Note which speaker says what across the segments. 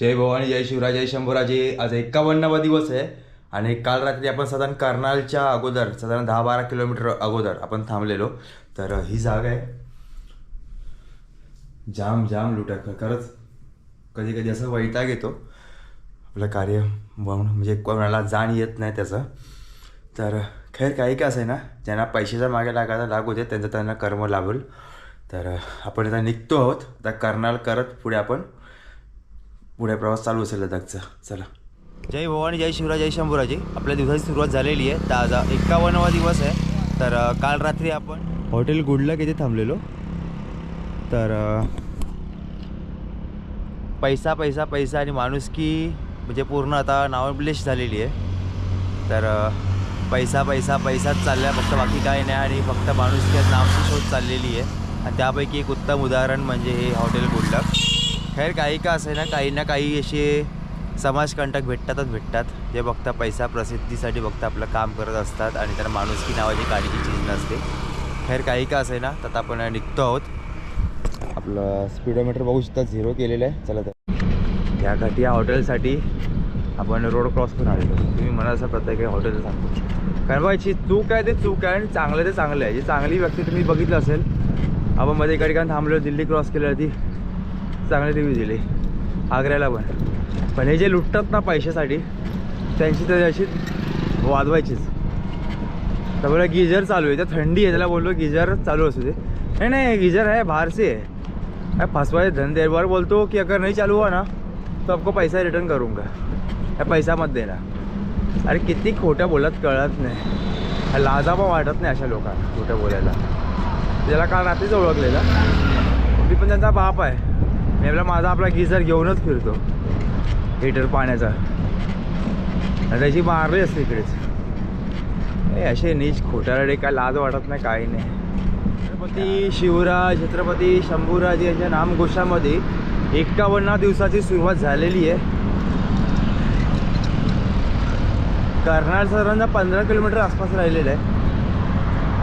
Speaker 1: जय भवानी जय शिवराज जय शंभूराजे. आज एक्कावन्नावा दिवस आहे आणि काल रात्री आपण साधारण कर्नालच्या अगोदर साधारण दहा बारा किलोमीटर अगोदर आपण थांबलेलो. तर ही जागा आहे. जाम जाम लुटा खरंच कधी कधी असं वैताग येतो. आपलं कार्य म्हणजे कोणाला जाण येत नाही त्याचं. तर खैर काही का असे ना ज्यांना पैशाच्या मागे लागायला लागू दे त्यांचं त्यांना कर्म लाभेल. तर आपण आता निघतो आहोत. आता कर्नाल करत पुढे आपण पुढे प्रवास चालू असेल लडाखचा चला. जय भवानी जय शिवराज जय शंभूराजी. आपल्या दिवसाची सुरुवात झालेली आहे. तर आज एक्कावन्नवा दिवस आहे. तर काल रात्री आपण हॉटेल गुडलक येथे थांबलेलो. तर पैसा पैसा पैसा आणि माणुसकी म्हणजे पूर्ण आता नावब्लेश झालेली आहे. तर पैसा पैसा पैसाच चालला फक्त बाकी काही नाही आणि फक्त माणुसकी नावची शोध चाललेली आहे. आणि त्यापैकी एक उत्तम उदाहरण म्हणजे हे हॉटेल गुडलक. खैर काही का असे ना काही ना काही असे समाजकंटक भेटतातच भेटतात. जे फक्त पैसा प्रसिद्धीसाठी फक्त आपलं काम करत असतात आणि त्यांना माणुसकी नावाची काळजी चीज नसते. खैर काही का असे ना तर आपण निघतो आहोत. आपलं स्पीडोमीटर बघू शकता झिरो केलेलं आहे. चला तर. या घाटी या हॉटेलसाठी आपण रोड क्रॉस करून आलेलो तुम्ही मला असं प्रत्येक हॉटेल सांगतो कारण बघा याची चूक आहे ते चूक आहे आणि चांगलं ते चांगलं आहे. जी चांगली व्यक्ती तुम्ही बघितलं असेल आपण मध्ये एका ठिकाणी थांबलो दिल्ली क्रॉस केली होती चांगली रिव्ह्यू दिली. आग्र्याला पण. पण हे जे लुटतात ना पैशासाठी त्यांची तर अशी वाजवायचीच. तर बोला गिजर चालू आहे. तर थंडी आहे त्याला बोललो गिजर चालू असू दे. नाही नाही गिजर है बाहर से है मैं फंसवाए धंधे बोलतो की अगर नाही चालू हुआ ना तो आपको पैसा रिटर्न करूँगा. का पैसा मत देना अरे किती खोटं बोलत कळत नाही. लाजा पण वाटत नाही अशा लोकांना खोटं बोलायला. त्याला काल रात्रीच ओळखलेलं. मी पण त्यांचा बाप आहे. मी माझा आपला गिझर घेऊनच फिरतो. हिटर पाण्याचा. आणि त्याची मारली असते इकडेच. ए असे नीच खोटारडे काय लाज वाटत नाही काही नाही. छत्रपती शिवराज छत्रपती शंभूराज यांच्या नामघोषामध्ये एक्कावन्न दिवसाची सुरुवात झालेली आहे. कर्नाळ साधारण पंधरा किलोमीटर आसपास राहिलेलं आहे.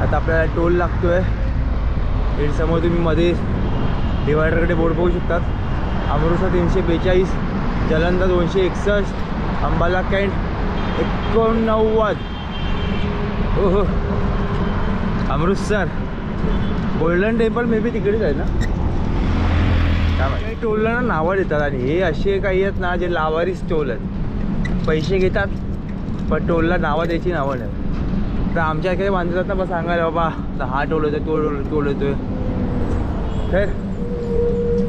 Speaker 1: आता आपल्याला टोल लागतोय. इकडे समोर तुम्ही मध्ये डिवायडरकडे बोर्ड बघू शकतात. अमृतसर तीनशे बेचाळीस जलंधर दोनशे एकसष्ट अंबाला कॅन्ट एकोणनव्वद. ओहो. Amritsar. Golden temple may be तिकडेच आहे ना? काय काही टोलला ना नावं देतात आणि हे असे काही आहेत ना जे लावारीच टोल आहेत. पैसे घेतात पण टोलला नावं द्यायची नावं नाही. तर आमच्या काही बांधतात ना बस सांगायला बाबा हा टोल येतोय तो टोल टोल येतोय.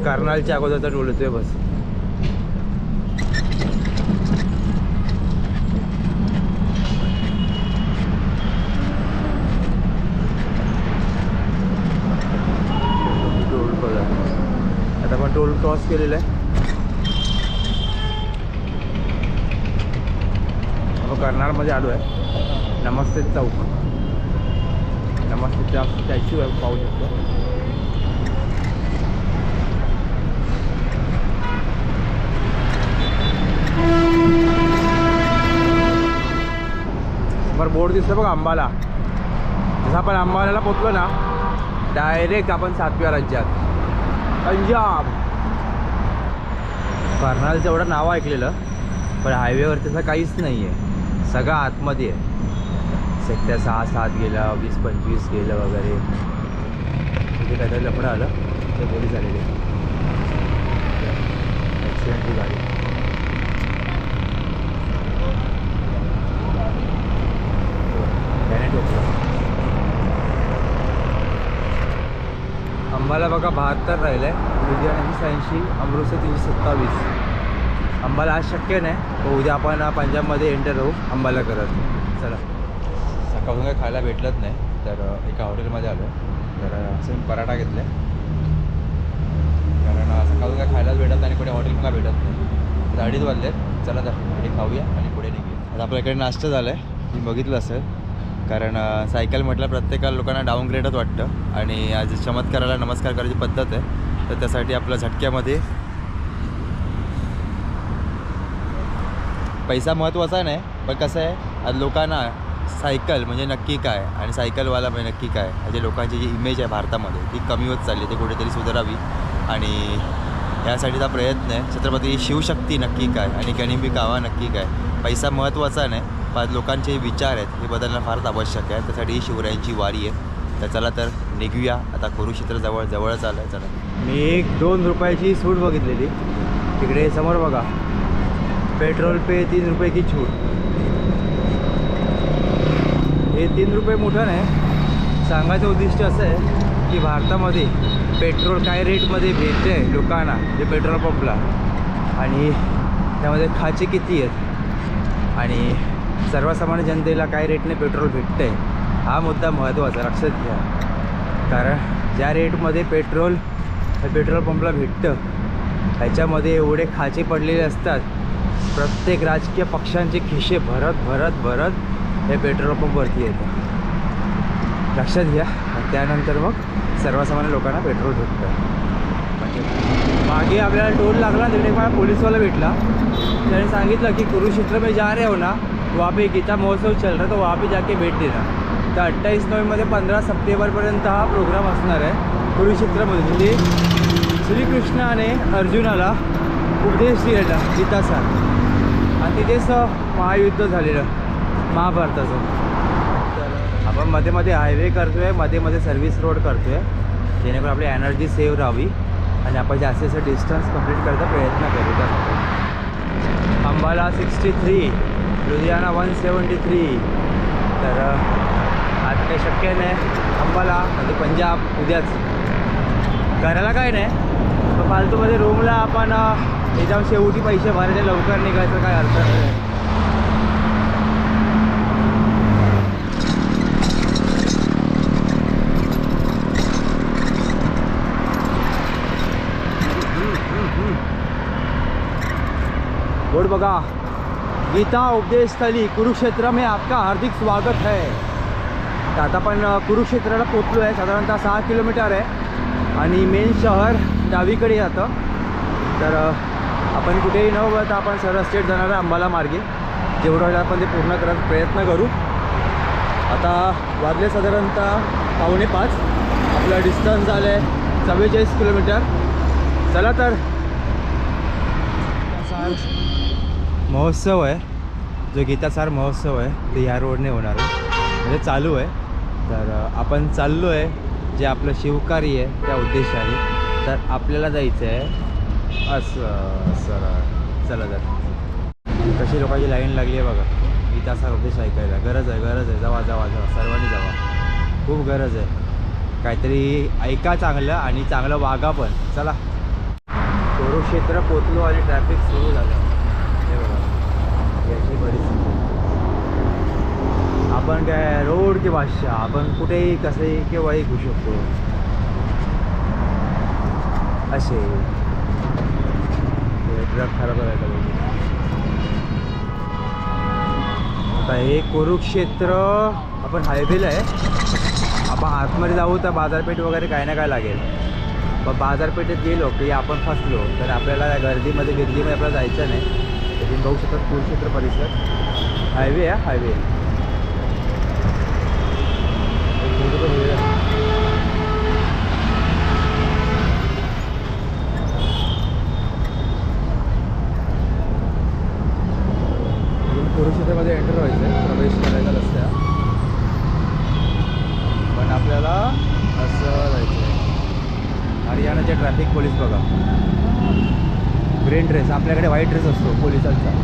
Speaker 1: कर्नालच्या अगोदरचा टोल येतोय बस. टोल बघा आता आपण टोल क्रॉस केलेला आहे. आपण कर्नाळमध्ये आलो आहे नमस्ते चौक. नमस्ते स्टॅच्यू आहे पाहू शकतो. बरं बोर्ड दिसतो बघ अंबाला. जसं आपण अंबालाला पोचलो ना डायरेक्ट आपण सातव्या राज्यात. पंजाब. कर्नालचं एवढं नाव ऐकलेलं पण हायवेवर तसं काहीच नाही आहे सगळं आतमध्ये आहे. सेक्टर सहा सात गेला वीस पंचवीस गेलं वगैरे. तिथे काहीतरी लफडं आलं. ते पोलीस आलेले ॲक्सिडेंटची गाडी त्याने ठोकलं अंबाला बघा बहात्तर राहिलं आहे लुधियानाची शहाऐंशी अमृतसर तीनशे सत्तावीस. अंबाला आज शक्य नाही उद्या आपण पंजाबमध्ये एंटर होऊ अंबाला करत. चला. सकाळून काही खायला भेटलंच नाही तर एका हॉटेलमध्ये आलो तर असं पराठा घेतला कारण सकाळून काय खायलाच भेटत नाही आणि कुठे हॉटेल काय भेटत नाही. तर अडीच वाजले चला तर खाऊया आणि पुढे निघूया. आता आपल्याकडे नाश्ता झाला आहे मी बघितलं असेल. कारण सायकल म्हटलं प्रत्येका लोकांना डाऊनग्रेडच वाटतं. आणि आज चमत्काराला नमस्कार करायची पद्धत आहे. तर त्यासाठी आपल्या झटक्यामध्ये पैसा महत्त्वाचा नाही पण कसं आहे आज लोकांना सायकल म्हणजे नक्की काय आणि सायकलवाला म्हणजे नक्की काय म्हणजे लोकांची जी इमेज आहे भारतामध्ये ती कमी होत चालली ती कुठेतरी सुधारावी. आणि ह्यासाठीचा प्रयत्न आहे छत्रपती शिवशक्ती नक्की काय आणि गणिबी कावा नक्की काय. पैसा महत्त्वाचा नाही पण लोकांचे विचार आहेत हे बदलणं फारच आवश्यक आहे. त्यासाठी ही शिवरायांची वारी आहे. तर चला तर निघूया. आता कुरुक्षेत्र जवळ जवळच आलं आहे चला. मी एक दोन रुपयाची सूट बघितलेली. तिकडे समोर बघा. पेट्रोल पे तीन रुपये की छूट. हे तीन रुपये मोठं नाही. सांगायचं उद्दिष्ट असं आहे की भारतामध्ये पेट्रोल काय रेटमध्ये भेटते आहे लोकांना जे पेट्रोल पंपला. आणि त्यामध्ये खाचे किती आहेत? आणि सर्वसामान्य जनतेला काय रेटने पेट्रोल भेटतं आहे हा मुद्दा महत्त्वाचा लक्षात घ्या. कारण ज्या रेटमध्ये पेट्रोल हे पेट्रोल पंपला भेटतं ह्याच्यामध्ये एवढे खाचे पडलेले असतात प्रत्येक राजकीय पक्षांचे खिशे भरत भरत भरत हे पेट्रोल पंपवरती येतं. लक्षात घ्या. आणि त्यानंतर मग सर्वसामान्य लोकांना पेट्रोल भेटतं. म्हणजे मागे आपल्याला टोल लागला तिकडे मला पोलीसवाला भेटला. त्याने सांगितलं की कुरुक्षेत्र मी जा रे हो ना. वहाँ पे गीता महोत्सव चल रहा है तो वहाँ पे जाके भेट देना। तर अठ्ठावीस नोव्हेंबरमध्ये पंधरा सप्टेंबरपर्यंत हा प्रोग्राम असणार आहे कुरुक्षेत्रामध्ये म्हणजे श्रीकृष्णाने अर्जुनाला उपदेश दिलेला गीताचा आणि तिथेच महायुद्ध झालेलं महाभारताचं. तर आपण मध्ये मध्ये हायवे करतो आहे मध्ये मध्ये सर्व्हिस रोड करतो आहे जेणेकरून आपली एनर्जी सेव्ह राहावी आणि आपण जास्तीत जास्त डिस्टन्स कंप्लीट करता प्रयत्न करू त्यासाठी Ambala sixty three Ludhiana one seventy three तर आज काही शक्य नाही. अंबाला म्हणजे पंजाब उद्याच. करायला काय नाही. पण फालतूमध्ये रूमला आपण अ, शेवटी पैसे भरायचे लवकर निघायचं काय अर्थ नाही. बघा. गीता उपदेश स्थली कुरुक्षेत्र में आपका हार्दिक स्वागत है। तर आता आपण कुरुक्षेत्राला पोचलो आहे साधारणतः सहा किलोमीटर आहे. आणि मेन शहर डावीकडे जातं. तर आपण कुठेही न वळता आपण सरळ स्टेट जाणार आहे अंबाला मार्गे. जेवढं वेळा आपण ते पूर्ण करायचा प्रयत्न करू. आता वाजले साधारणतः पावणे पाच. आपलं डिस्टन्स झालं आहे चव्वेचाळीस किलोमीटर. चला तर महोत्सव आहे. जो गीतासार महोत्सव आहे ते ह्या रोडने होणार आहे. म्हणजे चालू आहे. तर आपण चाललो आहे जे आपलं शिवकार्य आहे त्या उद्देशाने. तर आपल्याला जायचं आहे. असं सर चला तर. कशी लोकांची लाईन लागली आहे बघा. गीतासार उद्देश ऐकायला. गरज आहे गरज आहे. जावा जावा जावा. सर्वांनी जावा. खूप गरज आहे. काहीतरी ऐका चांगलं आणि चांगलं वागा पण. चला. कुरुक्षेत्र पोचलो आणि ट्रॅफिक सुरू झालं हे बघा याची परिस्थिती आपण काय भाषा? आपण कुठेही कसंही केव्हाही घेऊ शकतो. असे. ट्रक खराब करायला पाहिजे आता हे कुरुक्षेत्र आपण हायवेला आहे. आपण आतमध्ये जाऊ तर बाजारपेठ वगैरे काय ना काय लागेल. पण बाजारपेठेत गेलो की आपण फसलो तर आपल्याला गर्दीमध्ये गर्दीमध्ये आपल्याला जायचं नाही. तुम्ही बघू शकता कुरुक्षेत्र परिसर. हायवे आहे हायवे कुरुक्षेत्रामध्ये एंटर व्हायचं आहे प्रवेश करायचा रस्त्या पण आपल्याला असं जायचं आहे हरियाणाचे ट्रॅफिक पोलीस बघा ग्रीन ड्रेस आपल्याकडे व्हाईट ड्रेस असतो पोलिसांचा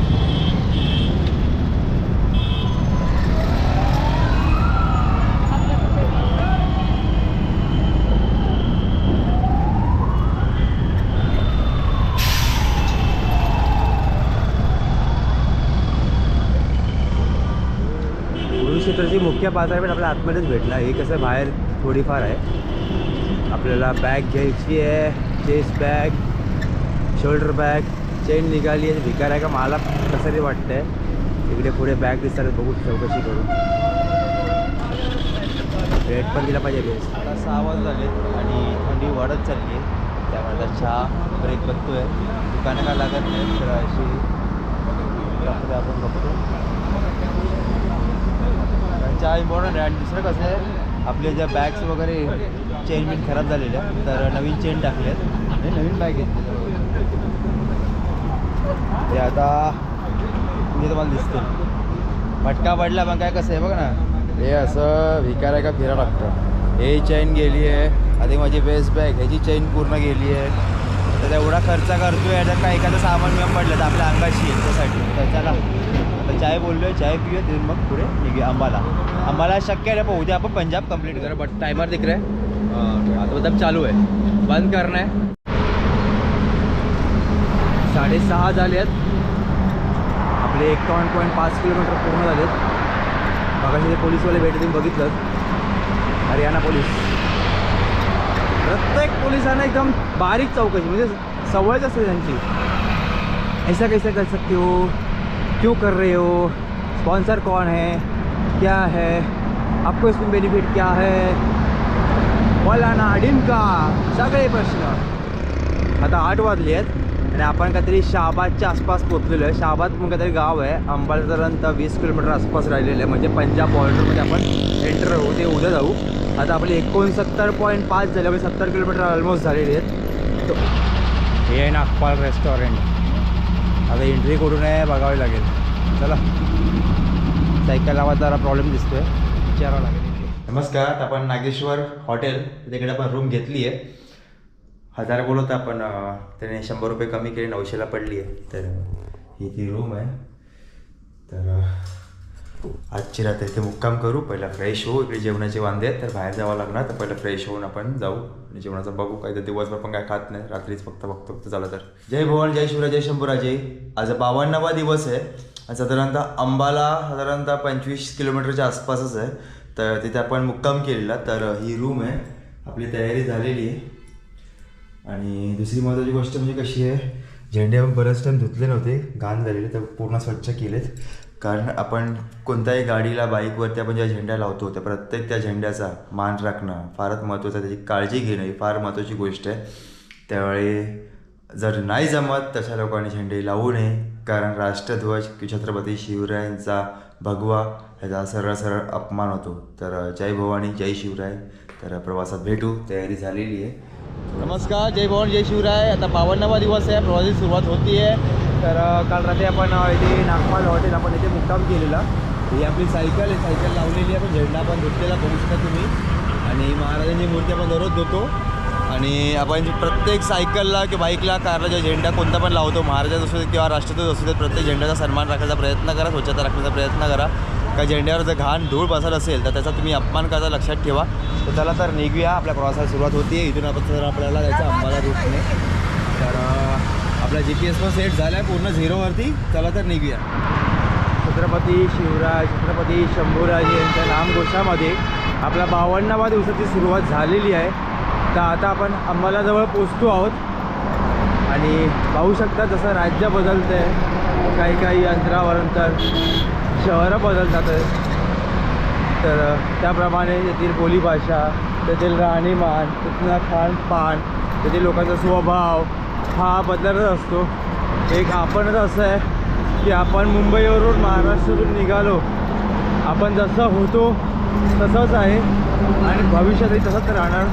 Speaker 1: चित्रची मुख्य बाजारपेठ आपल्या आतमध्येच भेटला हे कसं बाहेर थोडीफार आहे. आपल्याला बॅग घ्यायची आहे. Chest bag shoulder bag chain निघाली आहे. भिकार आहे का? मला कसं तरी वाटतंय. इकडे पुढे बॅग दिसतात. बघू चौकशी करू. रेट पण दिला पाहिजे. बेस आता सहा वाजत झाले आणि थंडी वाढत चालली आहे. त्यामुळे आता चहा ब्रेक बघतोय. दुकानं काय लागत नाही. तर अशी आपण बघतो. चहा इम्पॉर्टंट आहे. आणि दुसरं कसं आहे आपले ज्या बॅग्स वगैरे चेन बिन खराब झालेल्या तर नवीन चेन टाकल्यात आणि नवीन बॅग घेतली ते आता म्हणजे तुम्हाला दिसते फटका पडला मग काय कसं आहे बघ ना. हे असं विकायला का फिरा लागतं हे चेन गेली आहे. आधी माझी बेस्ट बॅग ह्याची चेन पूर्ण गेली आहे. तर एवढा खर्च करतो आहे आता काय एखादं सामान मिळून पडलं तर आपल्या अंगाशी याच्यासाठी तर चला आता चाय बोललो आहे चाय पिऊया तिथून मग पुढे निघूया आंबाला आम्हाला शक्य आहे ना उद्या आपण पंजाब कंप्लीट करा. बट टायमर दिख रहा है. आता मतलब चालू आहे बंद करणं आहे साडेसहा झाले आहेत. आपले एकावन्न पॉईंट पाच किलोमीटर पूर्ण झालेत बघा ते पोलीसवाले भेट बघितलं. हरियाणा पोलीस. प्रत्येक पोलिसांना एकदम बारीक चौकशी म्हणजे सवयच असते त्यांची. ऐसा कैसा कर सकते हो? क्यों कर रहे हो? स्पॉन्सर कौन है? क्या है? आपको इसमें बेनिफिट क्या है? बोला डिमका सगळे प्रश्न। आता आठ वाजले आहेत आणि आपण काहीतरी शहाबादच्या आसपास पोचलेलो आहे. शहाबाद म्हणून काहीतरी गाव आहे. अंबाजपर्यंत वीस किलोमीटर आसपास राहिलेलं आहे. म्हणजे पंजाब बॉर्डरमध्ये आपण एंटर होऊ ते उद्या जाऊ. आता आपले एकोणसत्तर पॉईंट पाच झाले. म्हणजे सत्तर किलोमीटर ऑलमोस्ट झालेले आहेत. हे आहे नागपाल रेस्टॉरंट आता एंट्री कुठून आहे? बघावी लागेल. चला. सायकल आवाज जरा प्रॉब्लेम दिसतोय. विचारावं लागेल. नमस्कार आपण नागेश्वर हॉटेल. तिकडे आपण रूम घेतली आहे. हजार बोलवतं आपण त्याने शंभर रुपये कमी केले नऊशेला पडली आहे. तर ही ती रूम आहे. तर आजची रात्री इथे मुक्काम करू. पहिला फ्रेश होऊ. इकडे जेवणाचे वांदे आहेत तर बाहेर जावं लागणार. तर पहिलं फ्रेश होऊन आपण जाऊ. आणि जेवणाचं बघू. काय तर दिवसभर पण काय खात नाही. रात्रीच फक्त बघतो. फक्त झालं तर. जय भवान जय शिवराय जय शंभूराजे. आज बावन्नावा दिवस आहे. साधारणतः अंबाला साधारणतः पंचवीस किलोमीटरच्या आसपासच आहे. तर तिथे आपण मुक्काम केलेला. तर ही रूम आहे. आपली तयारी झालेली आहे. आणि दुसरी महत्त्वाची गोष्ट म्हणजे कशी आहे? झेंडे आपण बऱ्याच टाईम धुतले नव्हते. घाण झालेले तर पूर्ण स्वच्छ केलेत. कारण आपण कोणत्याही गाडीला बाईकवरती आपण ज्या झेंड्या लावतो त्या प्रत्येक त्या झेंड्याचा मान राखणं फारच महत्त्वाचं त्याची काळजी घेणं ही फार महत्त्वाची गोष्ट आहे. त्यावेळी जर नाही जमत तशा लोकांनी झेंडे लावू नये. कारण राष्ट्रध्वज की छत्रपती शिवरायांचा भगवा ह्याचा सरळ सरळ अपमान होतो. तर जय भवानी जय शिवराय. तर प्रवासात भेटू. तयारी झालेली आहे. नमस्कार जय भवानी जय शिवराय. आता बावन्नावा दिवस आहे. प्रवासाची सुरुवात होती आहे तर काल रात्री आपण इथे नागपाल हॉटेल आपण इथे मुक्काम केलेला. ही आपली सायकल आहे. सायकल लावलेली आहे. आपण झेंडा पण धुतलेला बघू शकता तुम्ही. आणि महाराजांची मूर्ती आपण दररोज धुतो. आणि आपण प्रत्येक सायकलला किंवा बाईकला कारला जे झेंडा कोणता पण लावतो महाराजाचा असू दे किंवा राष्ट्रध्वज असू दे प्रत्येक झेंड्याचा सन्मान राखण्याचा प्रयत्न करा स्वच्छता राखण्याचा प्रयत्न करा. का झेंड्यावर जर घाण धूळ बसत असेल तर त्याचा तुम्ही अपमान करता लक्षात ठेवा. तर त्याला तर निघूया. आपल्या प्रवासाला सुरुवात होती इथून आपण तर आपल्याला जायचं अंबाला रूटने तर आपला जी पी एस पण सेट झाला आहे पूर्ण झिरोवरती त्याला तर निघूया. छत्रपती शिवराज छत्रपती शंभूराज यांच्या नामघोषामध्ये आपल्या बावन्नावा दिवसाची सुरुवात झालेली आहे. तर आता आपण अंबालाजवळ पोचतो आहोत. आणि पाहू शकता जसं राज्य बदलतं आहे काही काही अंतरावरंतर शहरं बदलतात. तर त्याप्रमाणे येथील बोलीभाषा तेथील राहणीमान तिथलं खानपान तेथील लोकांचा स्वभाव हा बदलतच असतो. एक आपणच असं आहे की आपण मुंबईवरून महाराष्ट्रातून निघालो. आपण जसं होतो तसंच आहे. आणि भविष्यातही तसंच राहणार.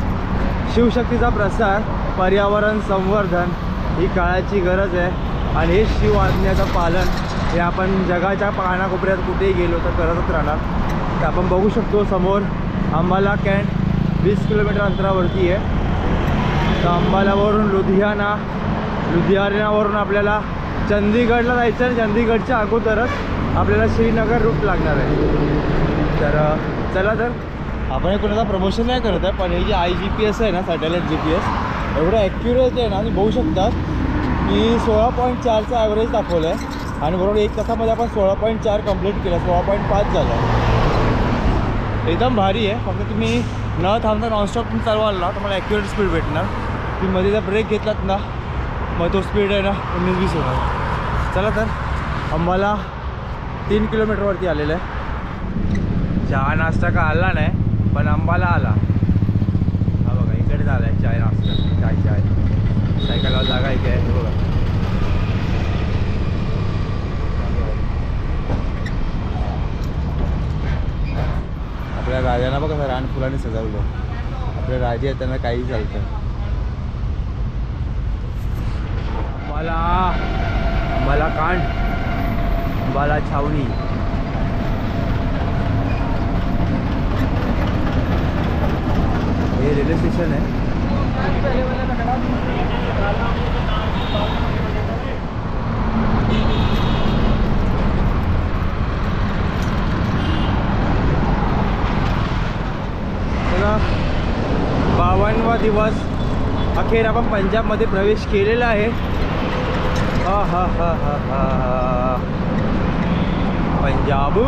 Speaker 1: शिवशक्तीचा प्रसार पर्यावरण संवर्धन ही काळाची गरज आहे. आणि हे शिव आज्ञाचं पालन हे आपण जगाच्या पानाकोपऱ्यात कुठेही गेलो तर करतच राहणार. तर आपण बघू शकतो समोर अंबाला कॅन्ट वीस किलोमीटर अंतरावरती आहे. तर अंबालावरून लुधियाना लुधियानावरून आपल्याला चंदीगडला जायचं आहे चंदीगडच्या अगोदरच आपल्याला श्रीनगर रूट लागणार आहे. तर चला तर आपण हे कोणाचा प्रमोशन नाही करत आहे पण हे जे आय जी पी एस आहे ना सॅटेलाईट जी पी एस एवढं ॲक्युरेट आहे ना तुम्ही बघू शकता की सोळा पॉईंट चारचा ॲव्हरेज दाखवलं आहे. आणि बरोबर एक तासामध्ये आपण सोळा पॉईंट चार कंप्लीट केलं सोळा पॉईंट पाच झालं एकदम भारी आहे. फक्त तुम्ही न थांबता नॉनस्टॉप तुम्ही चालवाल ना तुम्हाला ॲक्युरेट स्पीड भेटणार. तुम्ही मध्ये जर ब्रेक घेतलात ना मग तो स्पीड आहे ना उन्नीस वीस होणार. चला तर आम्हाला तीन किलोमीटरवरती आलेलं आहे. चहा नाश्ता का आला नाही. पण अंबाला आला. हा बघा इकडे झाला आहे चाय नाश्ता चाय चाय. सायकलला जागा इथे आहे बघा. आपल्या राजांना बघा असं रान सजवलं. आपले राजे आहेत त्यांना काही चालतं. मला अंबाला कांड अंबाला छावणी. हे रेल्वे स्टेशन आहे. बावनवा दिवस अखेर आपण पंजाबमध्ये प्रवेश केलेला आहे. हा हा हा हा हा. पंजाब!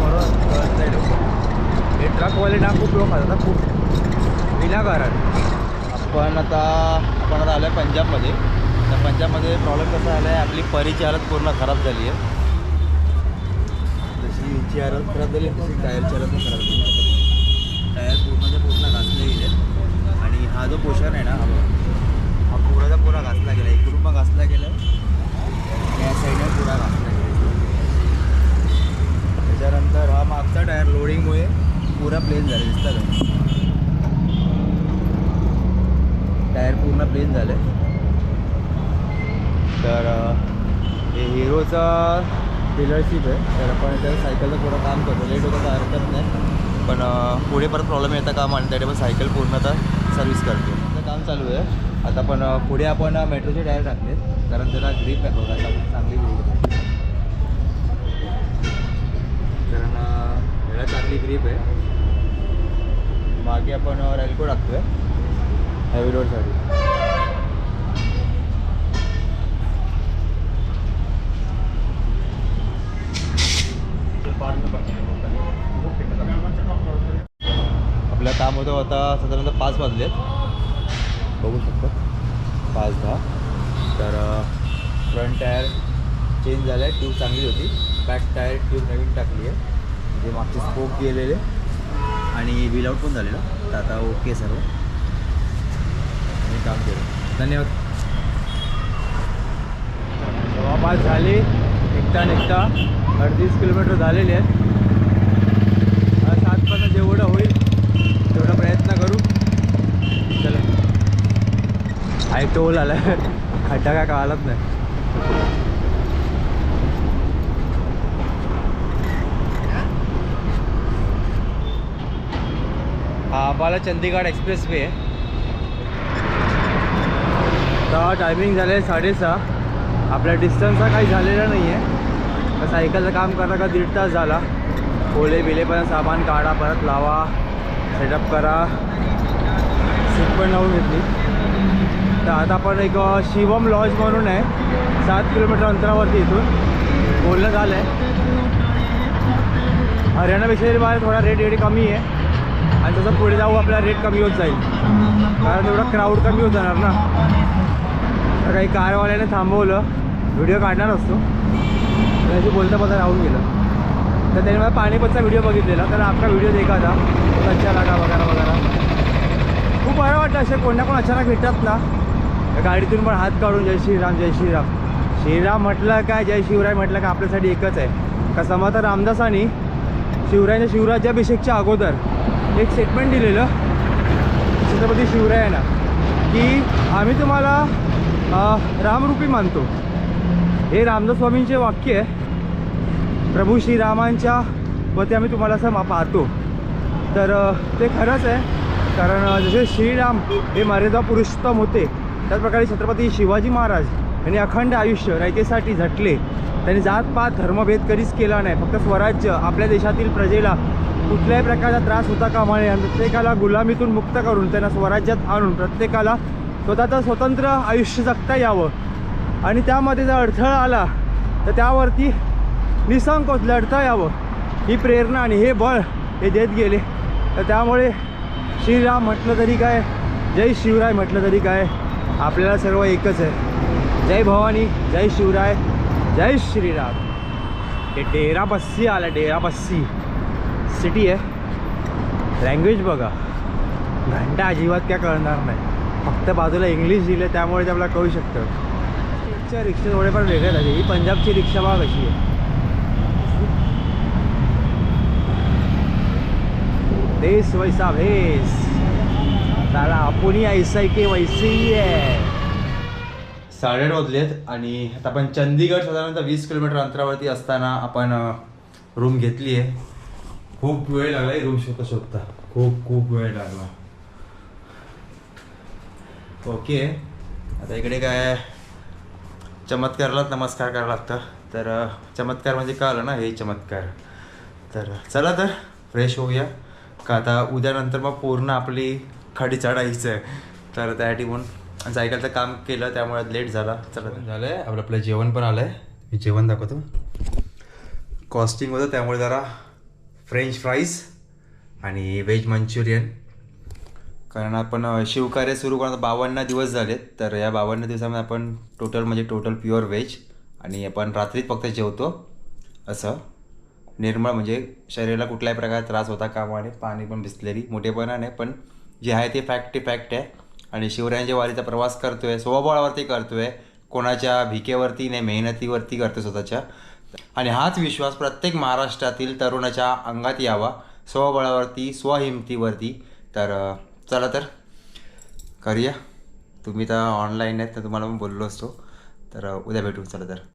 Speaker 1: बरोबर हे ट्रकवाले ना खूप लोक खातात हा, खूप विनाकारण आपण आता आपण आता आलो आहे पंजाबमध्ये. तर पंजाबमध्ये प्रॉब्लेम कसा झाला आहे आपली परीची हालत पूर्ण खराब झाली आहे. जशी हिची हालत खराब झाली तशी टायरची हालत पण खराब झाली. टायर पूर्णच्या पूर्ण घासले गेले. आणि हा जो पोषण आहे ना हा. हा पुराचा पुरा घासला गेला इकडून पण घासला गेला. या साईडने पुरा घासला. त्याच्यानंतर हा मागचा टायर लोडिंगमुळे पुरा प्लेन झाले दिसतं का? टायर पूर्ण प्लेन झाले. तर हे हिरोचा डीलरशिप आहे. तर आपण त्या सायकलचं थोडं काम करतो. लेट होतं तर हरकत नाही. पण पुढे परत प्रॉब्लेम येतं काम आणि त्यासाठी पण सायकल पूर्ण आता सर्व्हिस करतो. आता काम चालू आहे. आता पण पुढे आपण मेट्रोचे टायर टाकले. कारण त्याला ग्रीप आहे बघा चांगली- चांगली ग्रीप आहे. याला चांगली ग्रीप आहे. मागे आपण रॅलको टाकतोय. हॅवी रोडसाठी आपलं काम होतं आता साधारणतः पाच वाजले बघू शकतो. पाच दहा. तर फ्रंट टायर चेंज झाला आहे ट्यूब चांगली होती. बॅक टायर ट्यूब नवीन टाकली आहे म्हणजे मागचे स्पोक गेलेले आणि विल आउट पण झालेलं. तर आता ओके सर्व. मी काम केलं. धन्यवाद. जवळपास झाले. निघता निघता. अडतीस किलोमीटर झालेले आहेत. सातपर्यंत जेवढं होईल तेवढा प्रयत्न करू. चला. हाय टोल आला खड्डा काय कळालाच नाही. हा आम्हाला चंदीगड एक्सप्रेस वे आहे तर टायमिंग झालं आहे साडेसहा. आपल्या डिस्टन्सचा काही झालेला नाही आहे तर सायकलचं काम करता का दीड तास झाला. ओले बिले पण सामान काढा परत लावा. सेटअप करा. सीट पण लावून घेतली. तर आता आपण एक शिवम लॉज म्हणून आहे. सात किलोमीटर अंतरावरती इथून. बोलणं झालं आहे हरियाणापेक्षा तरी बाहेर थोडा रेट एवढी कमी आहे. आणि तसं पुढे जाऊ आपला रेट कमी होत जाईल. कारण एवढा क्राऊड कमी होत जाणार ना. तर काही कारवाल्याने थांबवलं. व्हिडिओ काढणार असतो. त्याशी बोलता बोलता राहून गेलं. तर त्याने मला पाणीपतचा व्हिडिओ बघितलेला. तर आपला व्हिडिओ देखा था बहुत अच्छा लागा वगैरे वगैरे खूप बरं वाटतं असे कोण ना कोण अचानक भेटतात ना. त्या गाडीतून पण हात काढून जय श्रीराम जय श्रीराम. श्रीराम म्हटलं काय? जय शिवराय म्हटलं का आपल्यासाठी एकच आहे. का तर रामदासानी शिवरायांच्या शिवराज्याभिषेकच्या अगोदर एक स्टेटमेंट दिलेलं छत्रपती शिवरायांना की आम्ही तुम्हाला रामरूपी मानतो. हे रामदास स्वामींचे वाक्य आहे. प्रभू श्रीरामांच्या वती आम्ही तुम्हाला असं मा- पाहतो. तर ते खरंच आहे. कारण जसे श्रीराम हे मर्यादा पुरुषोत्तम होते त्याचप्रकारे छत्रपती शिवाजी महाराज यांनी अखंड आयुष्य रयतेसाठी झटले. त्यांनी जातपात धर्मभेद कधीच केला नाही. फक्त स्वराज्य आपल्या देशातील प्रजेला कुठल्याही प्रकारचा त्रास होता कामा नये. आणि प्रत्येकाला गुलामीतून मुक्त करून त्यांना स्वराज्यात आणून प्रत्येकाला स्वतःचं स्वतंत्र आयुष्य जगता यावं. आणि त्यामध्ये जर अडथळा आला तर त्यावरती निसंकोच लढता यावं. ही प्रेरणा आणि हे बळ हे देत गेले. तर त्यामुळे श्रीराम म्हटलं तरी काय? जय शिवराय म्हटलं तरी काय? आपल्याला सर्व एकच आहे. जय भवानी जय शिवराय जय श्रीराम. हे डेरा बस्सी आला डेरा बस्सी. सिटी आहे. लँग्वेज बघा. घंटा अजिबात काय कळणार नाही. फक्त बाजूला इंग्लिश दिले त्यामुळे ते आपल्याला कळू शकतं. रिक्षा रिक्षा थोडेफार वेगळे झाले ही पंजाबची रिक्षा बघा कशी आहे. देश वैसा भेस साला आपण ऐसा की वैसी आहे. साडेआठ वाजलेत आणि आता आपण चंदीगड साधारणतः वीस किलोमीटर अंतरावरती असताना आपण रूम घेतली आहे. खूप वेळ लागला रूम शोधता शोधता खूप खूप वेळ लागला ओके आता इकडे काय? चमत्कारलाच नमस्कार करावा लागतं. तर चमत्कार म्हणजे काय आलं ना? हे चमत्कार. तर चला तर फ्रेश होऊया. का आता उद्यानंतर मग पूर्ण आपली खाडी चढायचं आहे तर त्यासाठी म्हणून सायकलचं काम केलं त्यामुळे लेट झाला. चला झालं आहे आपलं आपलं जेवण पण आलं आहे मी जेवण दाखवतो. कॉस्टिंग होतं त्यामुळे जरा फ्रेंच फ्राईज आणि व्हेज मंचुरियन कारण आपण शिवकार्य सुरू करून बावन्न दिवस झालेत तर या बावन्न दिवसामध्ये आपण टोटल म्हणजे टोटल प्युअर व्हेज आणि आपण रात्रीत फक्त जेवतो असं. निर्मळ म्हणजे शरीराला कुठल्याही प्रकारे त्रास होता कामाने पाणी पण भिजलेली मोठेपणा नाही पण जे आहे ते फॅक्ट ते फॅक्ट आहे. आणि शिवरायांच्या वारीचा प्रवास करतोय स्वबळावरती करतोय कोणाच्या भिकेवरती नाही मेहनतीवरती करतोय स्वतःच्या. आणि हाच विश्वास प्रत्येक महाराष्ट्रातील तरुणाच्या अंगात यावा स्वबळावरती स्वहिमतीवरती. तर चला तर करूया. तुम्ही तर ऑनलाईन आहेत तर तुम्हाला पण बोललो असतो. तर उद्या भेटू चला तर.